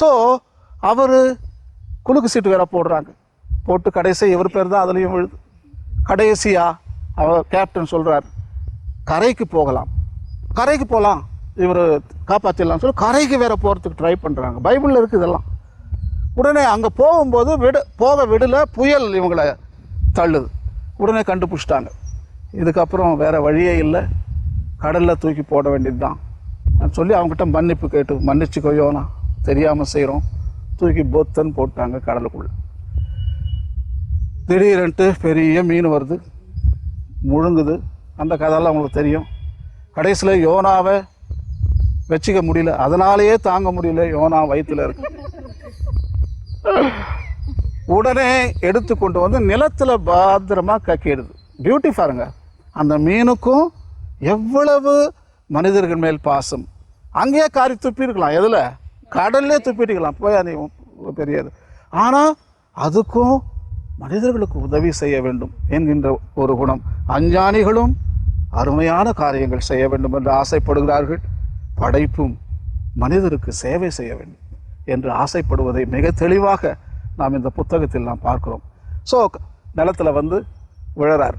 So அவர் குலுக்கு சீட்டு வேற போடுறாங்க. போட்டு கடைசி இவர் பேர் தான் அதுலேயும் விழுது கடைசியாக அவர் கேப்டன் சொல்கிறார் கரைக்கு போகலாம். கரைக்கு போகலாம் இவர் காப்பாற்றிடலாம் சொல்லி கரைக்கு வேற போகிறதுக்கு ட்ரை பண்ணுறாங்க பைபிளில் இருக்குது இதெல்லாம். உடனே அங்கே போகும்போது விடு போக விடல புயல் இவங்களை தள்ளுது. உடனே கண்டுபிடிச்சிட்டாங்க. இதுக்கப்புறம் வேறு வழியே இல்லை. கடலில் தூக்கி போட வேண்டியது தான் சொல்லி அவங்ககிட்ட மன்னிப்பு கேட்டு மன்னிச்சுக்கோயோனா தெரியாமல் செய்கிறோம் தூக்கி பொத்தன்னு போட்டாங்க கடலுக்குள்ள. திடீரென்ட்டு பெரிய மீன் வருது. முழுங்குது. அந்த கதையெல்லாம் உங்களுக்கு தெரியும். கடைசியில் யோனாவை வச்சுக்க முடியல. அதனாலேயே தாங்க முடியல யோனா வயிற்றில் இருக்கு. உடனே எடுத்து கொண்டு வந்து நிலத்துல பாத்திரமா கக்கிடுது. பியூட்டி பாருங்க. அந்த மீனுக்கும் எவ்வளவு மனிதர்கள் மேல் பாசம். அங்கேயே காரி துப்பியிருக்கலாம் எதில்? கடல்லே துப்பிட்டுக்கலாம். போய் அது பெரியது. ஆனால் அதுக்கும் மனிதர்களுக்கு உதவி செய்ய வேண்டும் என்கின்ற ஒரு குணம். அஞ்ஞானிகளும் அருமையான காரியங்கள் செய்ய வேண்டும் என்று ஆசைப்படுகிறார்கள். படைப்பும் மனிதருக்கு சேவை செய்ய வேண்டும் என்று ஆசைப்படுவதை மிக தெளிவாக நாம் இந்த புத்தகத்தில் நாம் பார்க்கிறோம். ஸோ நிலத்தில் வந்து விழறார்.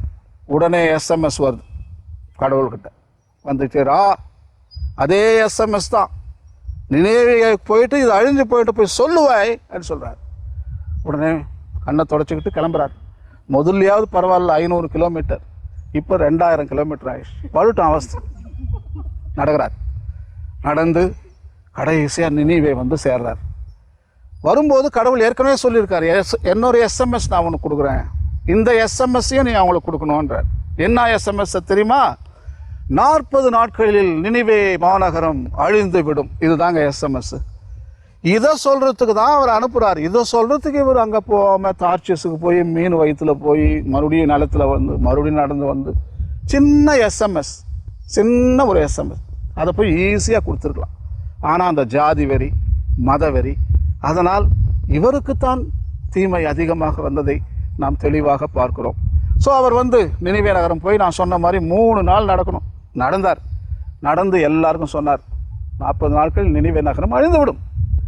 உடனே எஸ்எம்எஸ் வருது. கடவுள்கிட்ட. வந்துட்டேரா அதே எஸ்எம்எஸ் தான். நினைவே போயிட்டு இது அழிஞ்சு போயிட்டு போய் சொல்லுவாய் அப்படின்னு சொல்கிறார் உடனே கண்ணை தொடச்சிக்கிட்டு கிளம்புறார். முதல்லையாவது பரவாயில்ல ஐநூறு கிலோமீட்டர் இப்போ ரெண்டாயிரம் கிலோமீட்டர் ஆயிடுச்சு. பழுட்டம் அவஸ்தை. நடக்கிறார். நடந்து கடைசியாக நினைவே வந்து சேர்றார். வரும்போது கடவுள் ஏற்கனவே சொல்லியிருக்கார் எஸ் என்னொரு எஸ்எம்எஸ் நான் உனக்கு கொடுக்குறேன். இந்த எஸ்எம்எஸ்ஸையும் நீ அவங்களுக்கு கொடுக்கணுன்றார் என்ன எஸ்எம்எஸ் தெரியுமா? நாற்பது நாட்களில் நினைவே மாநகரம் அழிந்துவிடும். இதுதாங்க எஸ்எம்எஸ் இதை சொல்கிறதுக்கு தான் அவர் அனுப்புகிறார் இதை சொல்கிறதுக்கு இவர் அங்கே போகாமல் தார்ச்சியஸுக்கு போய் மீன் வயிற்றுல போய் மறுபடியும் நிலத்தில் வந்து மறுபடியும் நடந்து வந்து சின்ன எஸ்எம்எஸ் சின்ன ஒரு எஸ்எம்எஸ் அதை போய் ஈஸியாக கொடுத்துருக்கலாம். ஆனால் அந்த ஜாதி வெறி மத வெறி அதனால் இவருக்குத்தான் தீமை அதிகமாக வந்ததை நாம் தெளிவாக பார்க்கிறோம். ஸோ அவர் வந்து நினைவே நகரம் போய் நான் சொன்ன மாதிரி மூணு நாள் நடக்கணும். நடந்தார். நடந்து எல்லாருக்கும் சொன்னார். நாற்பது நாட்கள் நினைவே நகரம் அழிந்துவிடும்.